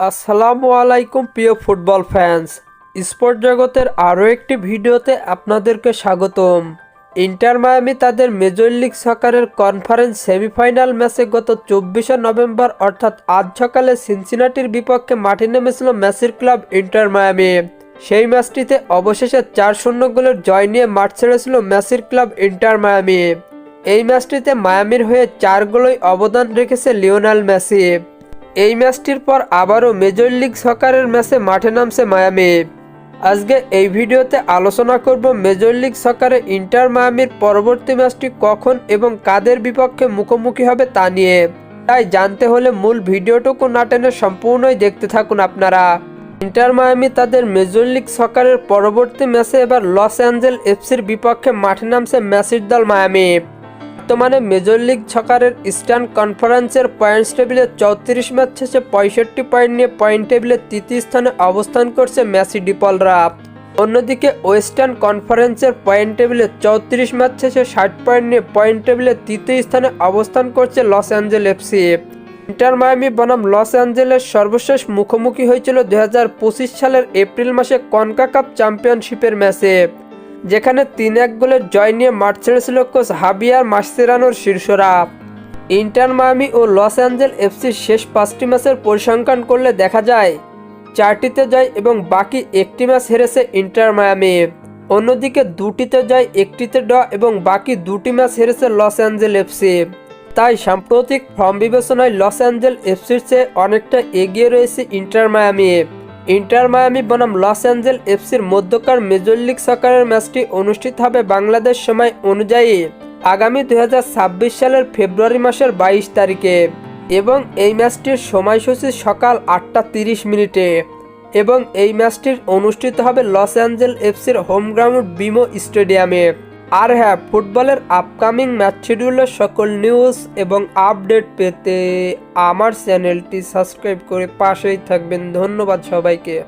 আসসালামু আলাইকুম, প্রিয় ফুটবল ফ্যান্স। স্পোর্ট জগতের আরও একটি ভিডিওতে আপনাদেরকে স্বাগতম। ইন্টার মায়ামি তাদের মেজর লিগ সকারের কনফারেন্স সেমিফাইনাল ম্যাচে গত চব্বিশে নভেম্বর, অর্থাৎ আজ সকালে সিনসিনাটির বিপক্ষে মাঠে নেমেছিল মেসির ক্লাব ইন্টার মায়ামি। সেই ম্যাচটিতে অবশেষে চার শূন্য গোলের জয় নিয়ে মাঠ ছেড়েছিল মেসির ক্লাব ইন্টার মায়ামি। এই ম্যাচটিতে মায়ামির হয়ে চার গোলই অবদান রেখেছে লিওনাল মেসি। এই ম্যাচটির পর আবারও মেজর লিগ সকারের ম্যাচে মাঠে নামছে মায়ামি। আজকে এই ভিডিওতে আলোচনা করব মেজর লিগ সকারে ইন্টার মায়ামির পরবর্তী ম্যাচটি কখন এবং কাদের বিপক্ষে মুখোমুখি হবে তা নিয়ে। তাই জানতে হলে মূল ভিডিওটুকু না টেনে সম্পূর্ণই দেখতে থাকুন আপনারা। ইন্টার মায়ামি তাদের মেজর লিগ সকারের পরবর্তী ম্যাচে এবার লস অ্যাঞ্জেল এফসির বিপক্ষে মাঠে নামছে ম্যাসির দল মায়ামি। বর্তমানে মেজর লিগ ছকারের ইস্টার্ন কনফারেন্সের পয়েন্টস টেবিলে চৌত্রিশ ম্যাচ শেষে পঁয়ষট্টি পয়েন্ট নিয়ে পয়েন্ট টেবিলে তৃতীয় স্থানে অবস্থান করছে ম্যাসি ডিপল ডিপলরা। অন্যদিকে ওয়েস্টার্ন কনফারেন্সের পয়েন্ট টেবিলে চৌত্রিশ ম্যাচ শেষে ষাট পয়েন্ট নিয়ে পয়েন্ট টেবিলে তৃতীয় স্থানে অবস্থান করছে Los Angeles FC Inter Miami বনাম লস অ্যাঞ্জেলের সর্বশেষ মুখোমুখি হয়েছিল দু হাজার পঁচিশ সালের এপ্রিল মাসে কনকা কাপ চ্যাম্পিয়নশিপের ম্যাচে। যেখানে তিন এক গোলের জয় নিয়ে মাঠ ছেড়েছিল কোচ হাবিয়ার মাসেরানোর শীর্ষরা ইন্টার মায়ামি ও লস অ্যাঞ্জেল এফসির শেষ পাঁচটি ম্যাচের পরিসংখ্যান করলে দেখা যায়, চারটিতে জয় এবং বাকি একটি ম্যাচ হেরেছে ইন্টার মায়ামি। অন্যদিকে দুটিতে জয়, একটিতে ড এবং বাকি দুটি ম্যাচ হেরেছে লস অ্যাঞ্জেল এফসি। তাই সাম্প্রতিক ফর্ম বিবেচনায় লস অ্যাঞ্জেল এফসির চেয়ে অনেকটা এগিয়ে রয়েছে ইন্টার মায়ামি। ইন্টার মায়ামি বনাম লস অ্যাঞ্জেল এফসির মধ্যকার মেজর লিগ সকারের ম্যাচটি অনুষ্ঠিত হবে বাংলাদেশ সময় অনুযায়ী আগামী দু হাজার ছাব্বিশ সালের ফেব্রুয়ারি মাসের বাইশ তারিখে এবং এই ম্যাচটির সময়সূচি সকাল আটটা তিরিশ মিনিটে এবং এই ম্যাচটির অনুষ্ঠিত হবে লস অ্যাঞ্জেল এফসির হোম গ্রাউন্ড বিমো স্টেডিয়ামে। আর হ্যাঁ ফুটবলের আপকামিং ম্যাচ শিডিউলের সকল নিউজ এবং আপডেট পেতে আমার চ্যানেলটি সাবস্ক্রাইব করে পাশেই থাকবেন। ধন্যবাদ সবাইকে।